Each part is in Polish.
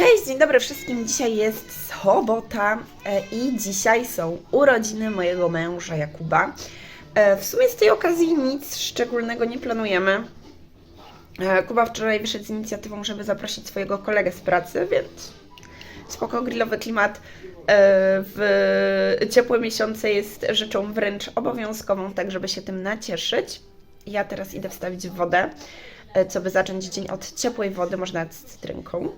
Cześć, dzień dobry wszystkim. Dzisiaj jest sobota e, i dzisiaj są urodziny mojego męża Jakuba. E, W sumie z tej okazji nic szczególnego nie planujemy. E, Kuba wczoraj wyszedł z inicjatywą, żeby zaprosić swojego kolegę z pracy, więc spoko grillowy klimat w ciepłe miesiące jest rzeczą wręcz obowiązkową, tak żeby się tym nacieszyć. Ja teraz idę wstawić wodę, co by zacząć dzień od ciepłej wody, można z cytrynką.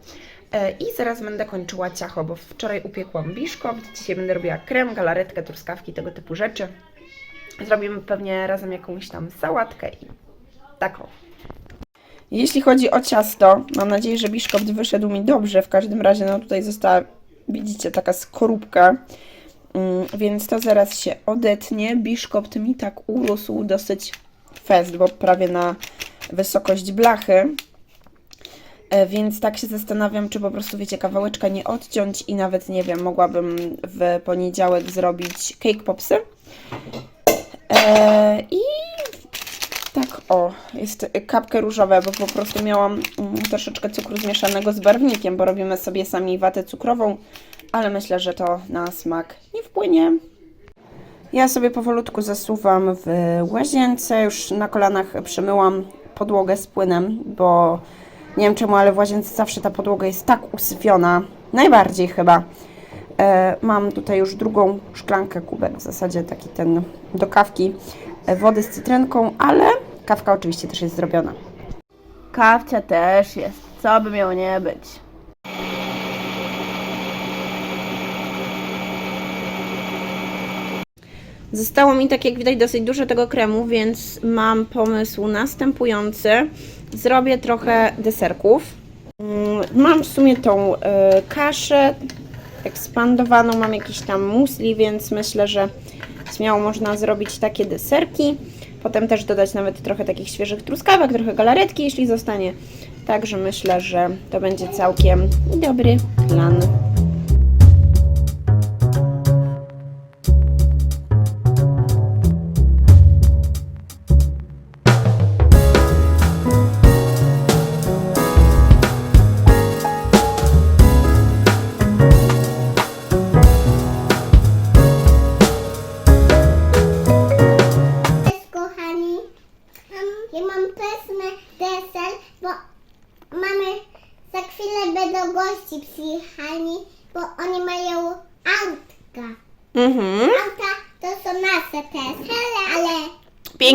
E, I zaraz będę kończyła ciacho, bo wczoraj upiekłam biszkopt, dzisiaj będę robiła krem, galaretkę, truskawki, tego typu rzeczy. Zrobimy pewnie razem jakąś tam sałatkę i taką. Jeśli chodzi o ciasto, mam nadzieję, że biszkopt wyszedł mi dobrze. W każdym razie, no tutaj została, widzicie, taka skorupka. Mm, Więc to zaraz się odetnie. Biszkopt mi tak urósł dosyć fest, bo prawie na wysokość blachy. E, Więc tak się zastanawiam, czy po prostu, wiecie, kawałeczka nie odciąć i nawet, nie wiem, mogłabym w poniedziałek zrobić cake popsy. E, I tak, o, jest kapkę różowe, bo po prostu miałam mm, troszeczkę cukru zmieszanego z barwnikiem, bo robimy sobie sami watę cukrową, ale myślę, że to na smak nie wpłynie. Ja sobie powolutku zasuwam w łazience, już na kolanach przemyłam podłogę z płynem, bo nie wiem czemu, ale w łazience zawsze ta podłoga jest tak usyfiona, najbardziej chyba. E, mam tutaj już drugą szklankę, kubek, w zasadzie taki ten do kawki, e, wody z cytrynką, ale kawka oczywiście też jest zrobiona. Kawcia też jest, co by miało nie być. Zostało mi, tak jak widać, dosyć dużo tego kremu, więc mam pomysł następujący. Zrobię trochę deserków. Mm, Mam w sumie tą e, kaszę ekspandowaną, mam jakiś tam musli, więc myślę, że śmiało można zrobić takie deserki. Potem też dodać nawet trochę takich świeżych truskawek, trochę galaretki, jeśli zostanie. Także myślę, że to będzie całkiem dobry plan.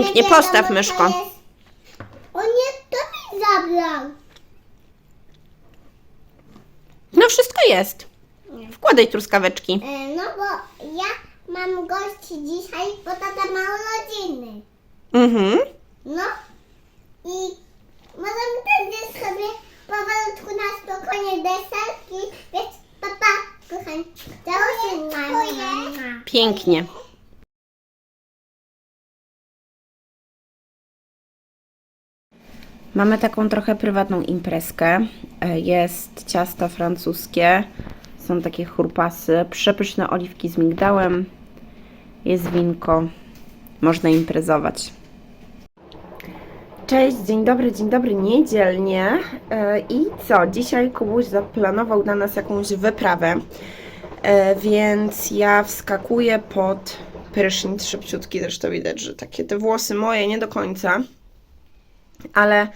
Pięknie, postaw myszko. jest. O nie, to mi zabrał. No wszystko jest. Wkładaj truskaweczki. E, No bo ja mam gości dzisiaj, bo tata ma urodziny. Mhm. No i możemy też zjeść sobie powolutku na spokojnie deserki, więc papa, kochani, się mama. Pięknie. Mamy taką trochę prywatną imprezkę. E, Jest ciasto francuskie, są takie churpasy, przepyszne oliwki z migdałem, jest winko, można imprezować. Cześć, dzień dobry, dzień dobry, niedzielnie. E, I co? Dzisiaj Kubuś zaplanował dla nas jakąś wyprawę, E, więc ja wskakuję pod prysznic szybciutki. Zresztą widać, że takie te włosy moje nie do końca, ale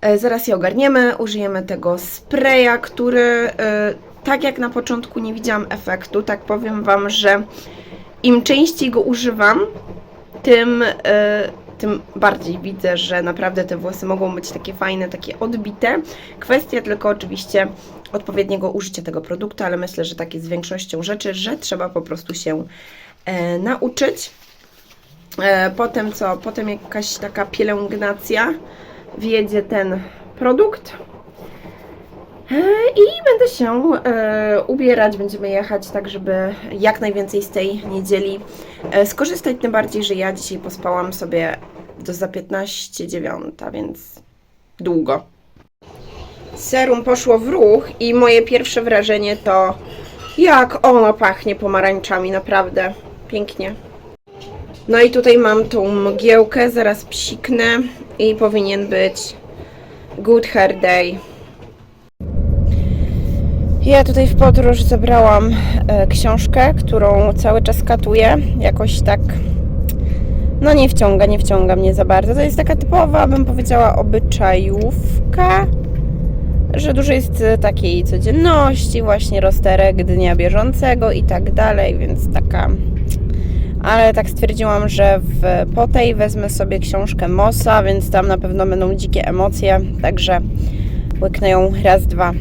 e, zaraz je ogarniemy. Użyjemy tego spraya, który e, tak jak na początku nie widziałam efektu, tak powiem Wam, że im częściej go używam, tym, e, tym bardziej widzę, że naprawdę te włosy mogą być takie fajne, takie odbite. Kwestia tylko oczywiście odpowiedniego użycia tego produktu, ale myślę, że tak jest z większością rzeczy, że trzeba po prostu się nauczyć. E, potem co? Potem jakaś taka pielęgnacja wjedzie ten produkt. E, I będę się e, ubierać, będziemy jechać tak, żeby jak najwięcej z tej niedzieli skorzystać. Tym bardziej, że ja dzisiaj pospałam sobie do za 15.09, więc długo. Serum poszło w ruch i moje pierwsze wrażenie to jak ono pachnie pomarańczami, naprawdę pięknie. No i tutaj mam tą mgiełkę, zaraz psiknę i powinien być Good Hair Day. Ja tutaj w podróż zabrałam e, książkę, którą cały czas katuję. Jakoś tak. No nie wciąga, nie wciąga mnie za bardzo. To jest taka typowa, bym powiedziała, obyczajówka, że dużo jest e, takiej codzienności, właśnie rozterek dnia bieżącego i tak dalej, więc taka. Ale tak stwierdziłam, że w, po tej wezmę sobie książkę Mossa, więc tam na pewno będą dzikie emocje, także łyknę ją raz, dwa.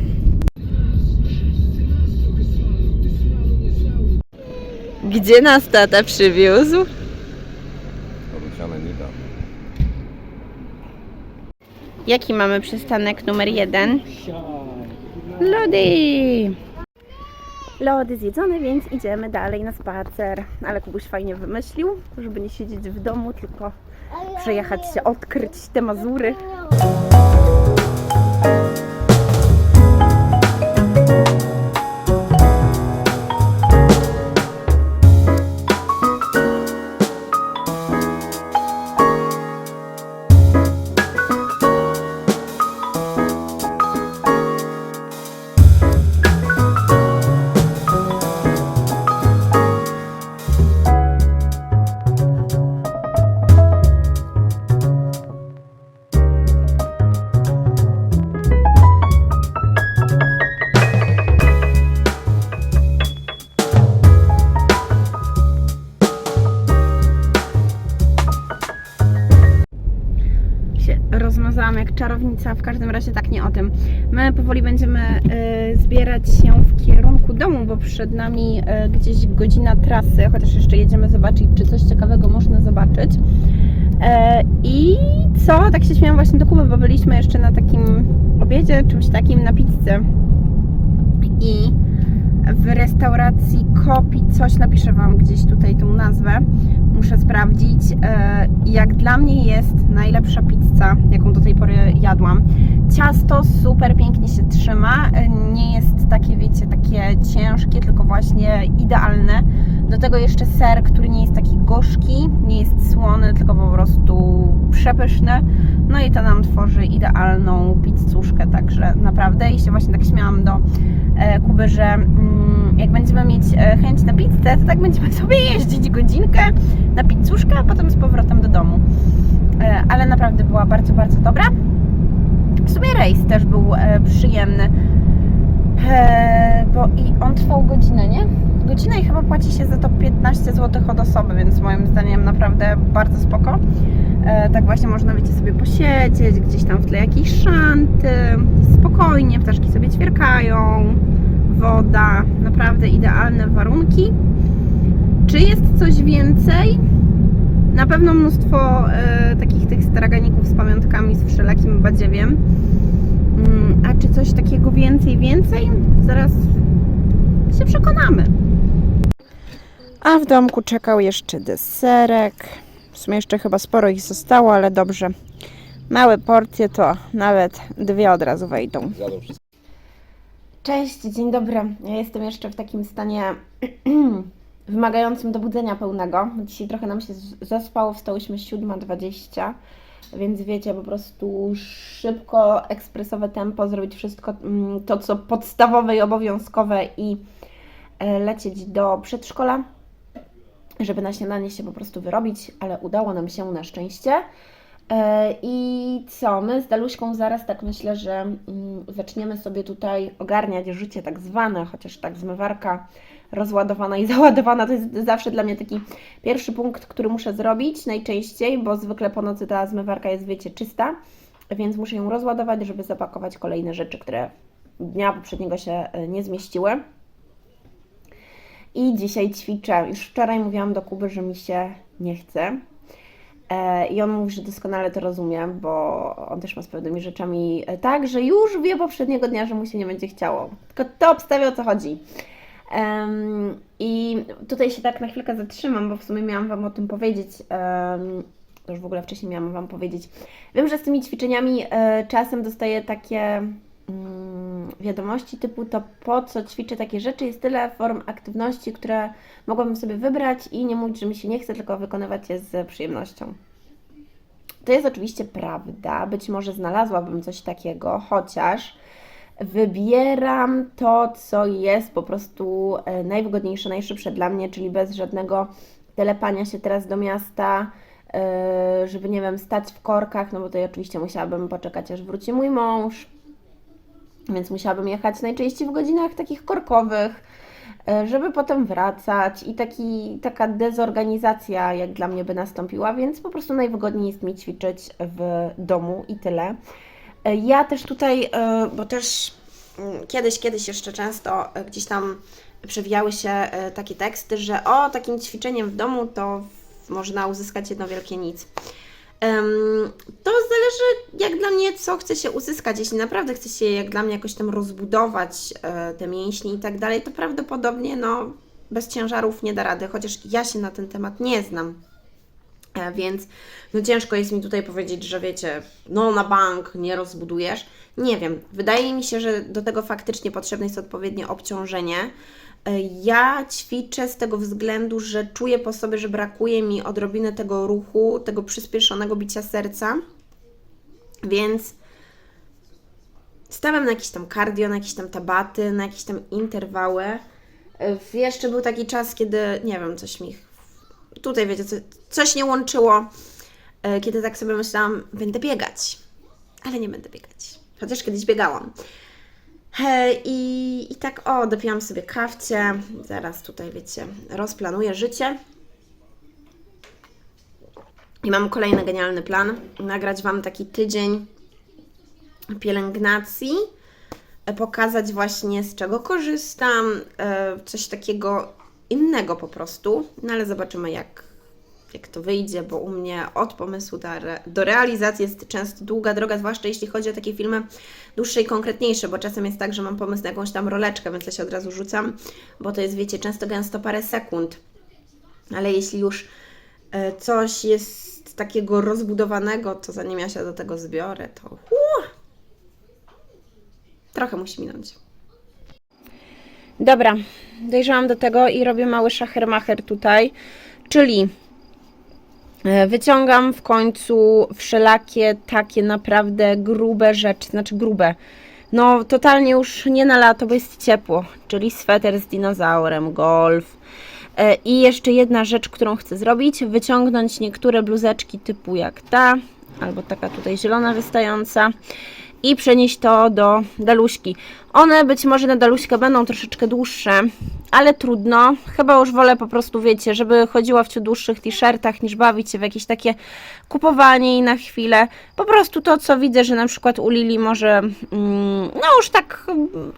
Gdzie nas tata przywiózł? Nida. Jaki mamy przystanek numer jeden? Lody! Lody zjedzone, więc idziemy dalej na spacer. Ale Kubuś fajnie wymyślił, żeby nie siedzieć w domu, tylko przejechać się, odkryć te Mazury. Czarownica, w każdym razie tak nie o tym. My powoli będziemy y, zbierać się w kierunku domu, bo przed nami y, gdzieś godzina trasy, chociaż jeszcze jedziemy zobaczyć, czy coś ciekawego można zobaczyć. E, I co? Tak się śmiałam właśnie do Kuby, bo byliśmy jeszcze na takim obiedzie, czymś takim na pizzę. I w restauracji Kopi coś napiszę Wam gdzieś tutaj tą nazwę. Muszę sprawdzić. E, Jak dla mnie jest najlepsza pizza, jaką do tej pory jadłam. Ciasto super pięknie się trzyma. Nie jest takie, wiecie, takie ciężkie, tylko właśnie idealne. Do tego jeszcze ser, który nie jest taki gorzki, nie jest słony, tylko po prostu przepyszny. No i to nam tworzy idealną pizzuszkę, także naprawdę. I się właśnie tak śmiałam do e, Kuby, że mm, jak będziemy mieć e, chęć na pizzę, to tak będziemy sobie jeździć godzinkę na pizzuszkę, a potem z powrotem do domu. E, ale naprawdę była bardzo, bardzo dobra. W sumie rejs też był e, przyjemny, e, bo i on trwał godzinę, nie? Godzinę i chyba płaci się za to 15 zł od osoby, więc moim zdaniem naprawdę bardzo spoko. E, tak właśnie można, wiecie, sobie posiedzieć, gdzieś tam w tle jakieś szanty, spokojnie, ptaszki sobie ćwierkają, woda, naprawdę idealne warunki. Czy jest coś więcej? Na pewno mnóstwo e, takich tych straganików z pamiątkami, z wszelakim badziewiem. Mm, a czy coś takiego więcej, więcej? Zaraz się przekonamy. A w domku czekał jeszcze deserek. W sumie jeszcze chyba sporo ich zostało, ale dobrze. Małe porcje to nawet dwie od razu wejdą. Cześć, dzień dobry. Ja jestem jeszcze w takim stanie wymagającym dobudzenia pełnego. Dzisiaj trochę nam się zaspało, wstałyśmy 7.20, więc wiecie, po prostu szybko, ekspresowe tempo, zrobić wszystko mm, to, co podstawowe i obowiązkowe i e, lecieć do przedszkola, żeby na śniadanie się po prostu wyrobić, ale udało nam się na szczęście. E, I co, my z Daluśką zaraz tak myślę, że mm, zaczniemy sobie tutaj ogarniać życie tak zwane, chociaż tak zmywarka rozładowana i załadowana to jest zawsze dla mnie taki pierwszy punkt, który muszę zrobić najczęściej, bo zwykle po nocy ta zmywarka jest, wiecie, czysta, więc muszę ją rozładować, żeby zapakować kolejne rzeczy, które dnia poprzedniego się e, nie zmieściły. I dzisiaj ćwiczę. Już wczoraj mówiłam do Kuby, że mi się nie chce. E, I on mówi, że doskonale to rozumie, bo on też ma z pewnymi rzeczami e, tak, że już wie poprzedniego dnia, że mu się nie będzie chciało. Tylko to obstawia o co chodzi. Em, I tutaj się tak na chwilkę zatrzymam, bo w sumie miałam Wam o tym powiedzieć. em, to już w ogóle wcześniej miałam Wam powiedzieć. Wiem, że z tymi ćwiczeniami e, czasem dostaję takie mm, wiadomości typu to po co ćwiczę takie rzeczy. Jest tyle form aktywności, które mogłabym sobie wybrać i nie mówić, że mi się nie chce, tylko wykonywać je z przyjemnością. To jest oczywiście prawda. Być może znalazłabym coś takiego, chociaż wybieram to, co jest po prostu e, najwygodniejsze, najszybsze dla mnie, czyli bez żadnego telepania się teraz do miasta, e, żeby nie wiem, stać w korkach, no bo to oczywiście musiałabym poczekać, aż wróci mój mąż, więc musiałabym jechać najczęściej w godzinach takich korkowych, e, żeby potem wracać i taki, taka dezorganizacja jak dla mnie by nastąpiła, więc po prostu najwygodniej jest mi ćwiczyć w domu i tyle. E, Ja też tutaj, e, bo też mm, kiedyś, kiedyś jeszcze często gdzieś tam przewijały się takie teksty, że o, takim ćwiczeniem w domu to można uzyskać jedno wielkie nic. To zależy, jak dla mnie, co chce się uzyskać. Jeśli naprawdę chce się, jak dla mnie, jakoś tam rozbudować e, te mięśnie i tak dalej, to prawdopodobnie no, bez ciężarów nie da rady, chociaż ja się na ten temat nie znam. E, Więc no ciężko jest mi tutaj powiedzieć, że wiecie, no na bank nie rozbudujesz. Nie wiem, wydaje mi się, że do tego faktycznie potrzebne jest odpowiednie obciążenie. E, Ja ćwiczę z tego względu, że czuję po sobie, że brakuje mi odrobiny tego ruchu, tego przyspieszonego bicia serca. Więc stawiam na jakieś tam cardio, na jakieś tam tabaty, na jakieś tam interwały. E, Jeszcze był taki czas, kiedy, nie wiem, coś mi tutaj wiecie, co, coś nie łączyło, e, kiedy tak sobie myślałam, będę biegać, ale nie będę biegać. Chociaż kiedyś biegałam. I, I tak, o, dopiłam sobie kawcie. Zaraz tutaj, wiecie, rozplanuję życie. I mam kolejny genialny plan. Nagrać Wam taki tydzień pielęgnacji, e, pokazać właśnie z czego korzystam, e, coś takiego innego po prostu, no ale zobaczymy jak, jak to wyjdzie, bo u mnie od pomysłu do, re- do realizacji jest często długa droga, zwłaszcza jeśli chodzi o takie filmy dłuższe i konkretniejsze, bo czasem jest tak, że mam pomysł na jakąś tam roleczkę, więc ja się od razu rzucam, bo to jest, wiecie, często gęsto parę sekund, ale jeśli już e, coś jest takiego rozbudowanego, to zanim ja się do tego zbiorę, to trochę musi minąć. Dobra, dojrzałam do tego i robię mały szachermacher tutaj, czyli wyciągam w końcu wszelakie takie naprawdę grube rzeczy, znaczy grube, no totalnie już nie na lato, bo jest ciepło, czyli sweter z dinozaurem, golf. E, i jeszcze jedna rzecz, którą chcę zrobić, wyciągnąć niektóre bluzeczki typu jak ta, albo taka tutaj zielona wystająca i przenieść to do daluśki. One być może na daluśkę będą troszeczkę dłuższe, ale trudno. Chyba już wolę po prostu, wiecie, żeby chodziła w ciut dłuższych t-shirtach, niż bawić się w jakieś takie kupowanie i na chwilę. Po prostu to, co widzę, że na przykład u Lili może, mm, no już tak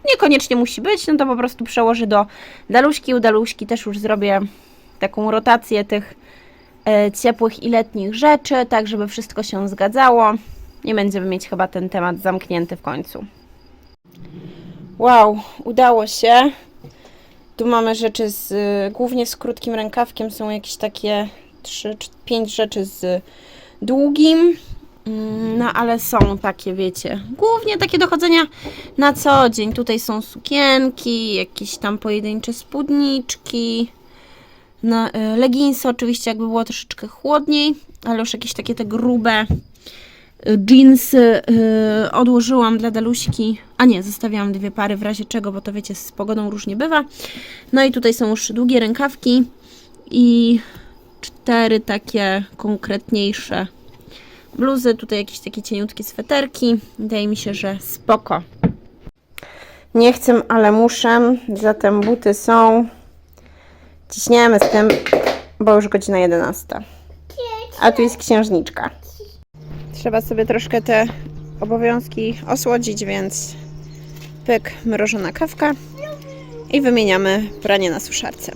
niekoniecznie musi być, no to po prostu przełożę do daluśki. U daluśki też już zrobię taką rotację tych e, ciepłych i letnich rzeczy, tak żeby wszystko się zgadzało. Nie będziemy mieć chyba ten temat zamknięty w końcu. Wow, udało się. Tu mamy rzeczy z, głównie z krótkim rękawkiem, są jakieś takie 3, 5 rzeczy z długim. Mm, No ale są takie, wiecie, głównie takie do chodzenia na co dzień. Tutaj są sukienki, jakieś tam pojedyncze spódniczki, na, y, leginsy oczywiście jakby było troszeczkę chłodniej, ale już jakieś takie te grube jeansy y, odłożyłam dla Daluśki, a nie, zostawiałam dwie pary w razie czego, bo to wiecie, z pogodą różnie bywa. No i tutaj są już długie rękawki i cztery takie konkretniejsze bluzy, tutaj jakieś takie cieniutkie sweterki. Wydaje mi się, że spoko. Nie chcę, ale muszę, zatem buty są. Ciśniemy z tym, bo już godzina 11. A tu jest księżniczka. Trzeba sobie troszkę te obowiązki osłodzić, więc pyk, mrożona kawka i wymieniamy pranie na suszarce.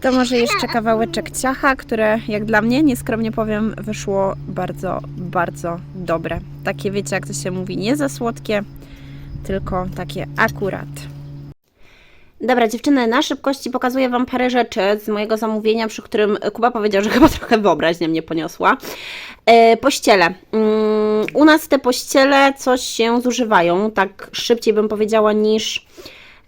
To może jeszcze kawałeczek ciacha, które jak dla mnie, nieskromnie powiem, wyszło bardzo, bardzo dobre. Takie wiecie, jak to się mówi, nie za słodkie, tylko takie akurat. Dobra, dziewczyny, na szybkości pokazuję Wam parę rzeczy z mojego zamówienia, przy którym Kuba powiedział, że chyba trochę wyobraźnia mnie poniosła. E, pościele. Mm, u nas te pościele coś się zużywają, tak szybciej bym powiedziała niż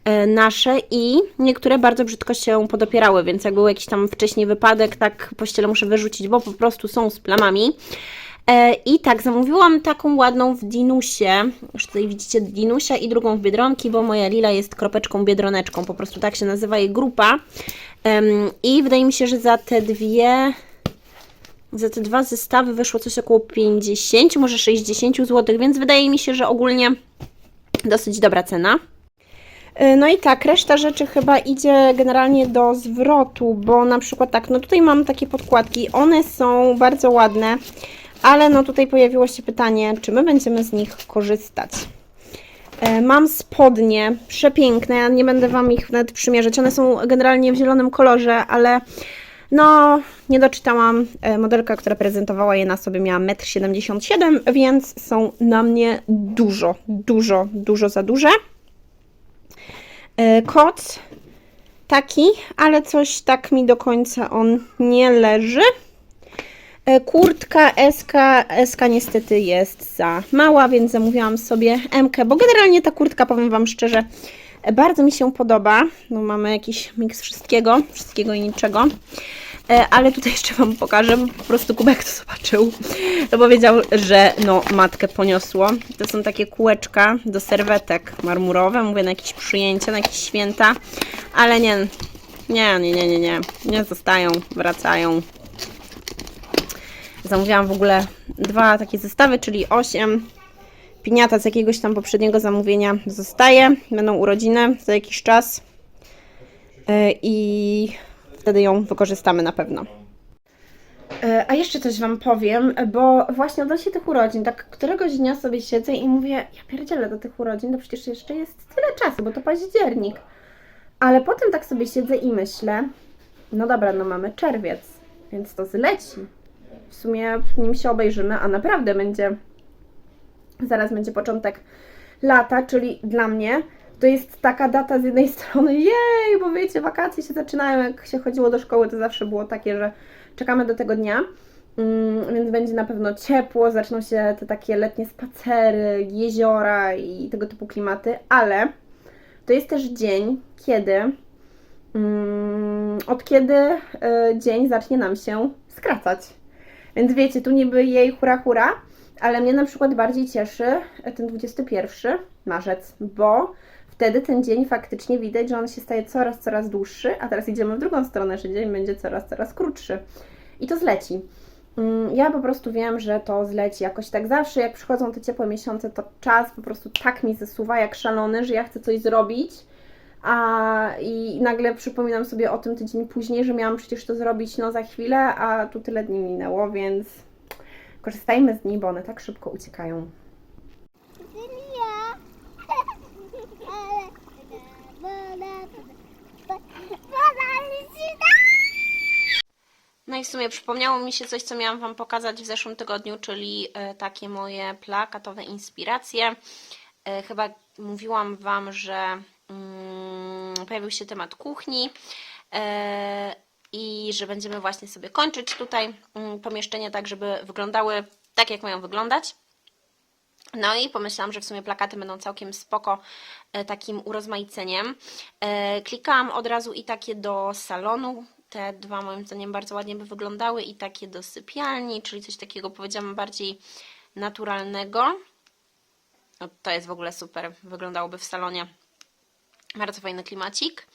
e, nasze i niektóre bardzo brzydko się podopierały, więc jak był jakiś tam wcześniej wypadek, tak pościele muszę wyrzucić, bo po prostu są z plamami. E, I tak, zamówiłam taką ładną w Dinusie. Już tutaj widzicie Dinusia i drugą w Biedronki, bo moja Lila jest kropeczką Biedroneczką. Po prostu tak się nazywa jej grupa. I wydaje mi się, że za te dwie za te dwa zestawy wyszło coś około 50, może 60 zł, więc wydaje mi się, że ogólnie dosyć dobra cena. Y, No i tak, reszta rzeczy chyba idzie generalnie do zwrotu, bo na przykład tak, no tutaj mam takie podkładki, one są bardzo ładne, ale no tutaj pojawiło się pytanie, czy my będziemy z nich korzystać. E, Mam spodnie przepiękne, ja nie będę Wam ich nawet przymierzać. One są generalnie w zielonym kolorze, ale no nie doczytałam. E, Modelka, która prezentowała je na sobie miała 1,77 m, więc są na mnie dużo, dużo, dużo za duże. E, Kot taki, ale coś tak mi do końca on nie leży. E, Kurtka SK, SK niestety jest za mała, więc zamówiłam sobie MK, bo generalnie ta kurtka, powiem Wam szczerze, e, bardzo mi się podoba. No, mamy jakiś miks wszystkiego, wszystkiego i niczego. E, Ale tutaj jeszcze Wam pokażę, bo po prostu Kubek to zobaczył. To powiedział, że no matkę poniosło. To są takie kółeczka do serwetek marmurowe, mówię na jakieś przyjęcia, na jakieś święta, ale nie, nie, nie, nie, nie, nie, nie zostają, wracają. Zamówiłam w ogóle dwa takie zestawy, czyli 8. Piniata z jakiegoś tam poprzedniego zamówienia zostaje. Będą urodziny za jakiś czas. Yy, I wtedy ją wykorzystamy na pewno. E, A jeszcze coś Wam powiem, bo właśnie odnośnie tych urodzin, tak któregoś dnia sobie siedzę i mówię, ja pierdzielę do tych urodzin, to przecież jeszcze jest tyle czasu, bo to październik. Ale potem tak sobie siedzę i myślę, no dobra, no mamy czerwiec, więc to zleci. W sumie nim się obejrzymy, a naprawdę będzie, zaraz będzie początek lata, czyli dla mnie to jest taka data z jednej strony, jej, bo wiecie, wakacje się zaczynają, jak się chodziło do szkoły, to zawsze było takie, że czekamy do tego dnia, mm, więc będzie na pewno ciepło, zaczną się te takie letnie spacery, jeziora i tego typu klimaty, ale to jest też dzień, kiedy mm, od kiedy y, dzień zacznie nam się skracać. Więc wiecie, tu niby jej hura hura, ale mnie na przykład bardziej cieszy ten 21 marzec, bo wtedy ten dzień faktycznie widać, że on się staje coraz, coraz dłuższy, a teraz idziemy w drugą stronę, że dzień będzie coraz, coraz krótszy. I to zleci. Mm, Ja po prostu wiem, że to zleci jakoś tak zawsze, jak przychodzą te ciepłe miesiące, to czas po prostu tak mi zasuwa jak szalony, że ja chcę coś zrobić, a i nagle przypominam sobie o tym tydzień później, że miałam przecież to zrobić no za chwilę, a tu tyle dni minęło, więc korzystajmy z dni, bo one tak szybko uciekają. No i w sumie przypomniało mi się coś, co miałam Wam pokazać w zeszłym tygodniu, czyli e, takie moje plakatowe inspiracje. E, Chyba mówiłam Wam, że pojawił się temat kuchni e, i że będziemy właśnie sobie kończyć tutaj mm, pomieszczenia tak, żeby wyglądały tak, jak mają wyglądać. No i pomyślałam, że w sumie plakaty będą całkiem spoko e, takim urozmaiceniem. E, Klikałam od razu i takie do salonu. Te dwa moim zdaniem bardzo ładnie by wyglądały i takie do sypialni, czyli coś takiego powiedziałam bardziej naturalnego. No, to jest w ogóle super, wyglądałoby w salonie. Bardzo fajny klimacik.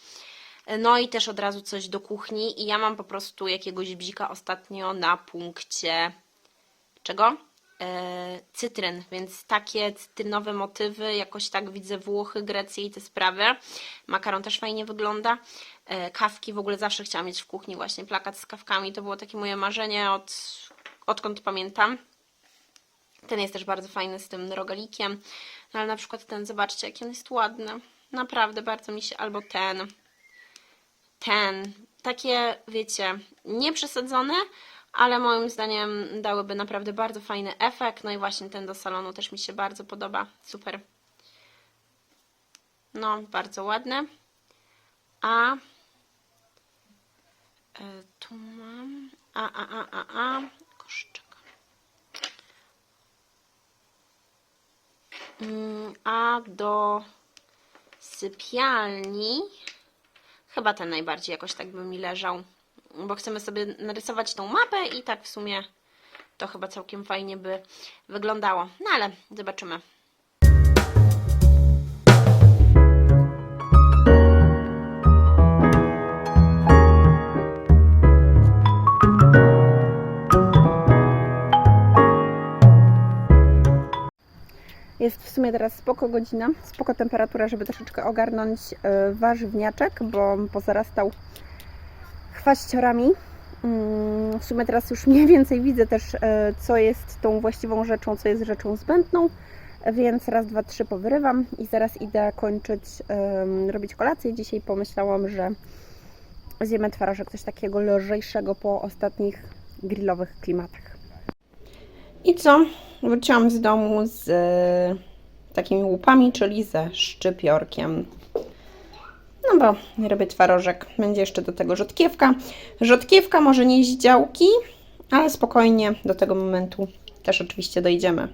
No i też od razu coś do kuchni i ja mam po prostu jakiegoś bzika ostatnio na punkcie czego? E, cytryn, więc takie cytrynowe motywy, jakoś tak widzę Włochy, Grecję i te sprawy. Makaron też fajnie wygląda. E, kawki w ogóle zawsze chciałam mieć w kuchni, właśnie plakat z kawkami. To było takie moje marzenie od, odkąd pamiętam. Ten jest też bardzo fajny z tym rogalikiem. No ale na przykład ten, zobaczcie, jaki on jest ładny. Naprawdę bardzo mi się, albo ten. Ten. Takie, wiecie, nie przesadzone, ale moim zdaniem dałyby naprawdę bardzo fajny efekt. No i właśnie ten do salonu też mi się bardzo podoba. Super. No, bardzo ładny. A e, tu mam. A, a, a, a, a. Koszczyk. Mm, A do sypialni chyba ten najbardziej jakoś tak by mi leżał, bo chcemy sobie narysować tą mapę i tak w sumie to chyba całkiem fajnie by wyglądało. No ale zobaczymy. Jest w sumie teraz spoko godzina, spoko temperatura, żeby troszeczkę ogarnąć e, warzywniaczek, bo pozarastał chwaściorami. Mm, W sumie teraz już mniej więcej widzę też, e, co jest tą właściwą rzeczą, co jest rzeczą zbędną, więc raz, dwa, trzy powyrywam i zaraz idę kończyć, robić kolację. Dzisiaj pomyślałam, że zjemy twarożek, coś takiego lżejszego po ostatnich grillowych klimatach. I co? Wróciłam z domu z e, takimi łupami, czyli ze szczypiorkiem. No bo robię twarożek. Będzie jeszcze do tego rzodkiewka. Rzodkiewka może nie z działki, ale spokojnie do tego momentu też oczywiście dojdziemy.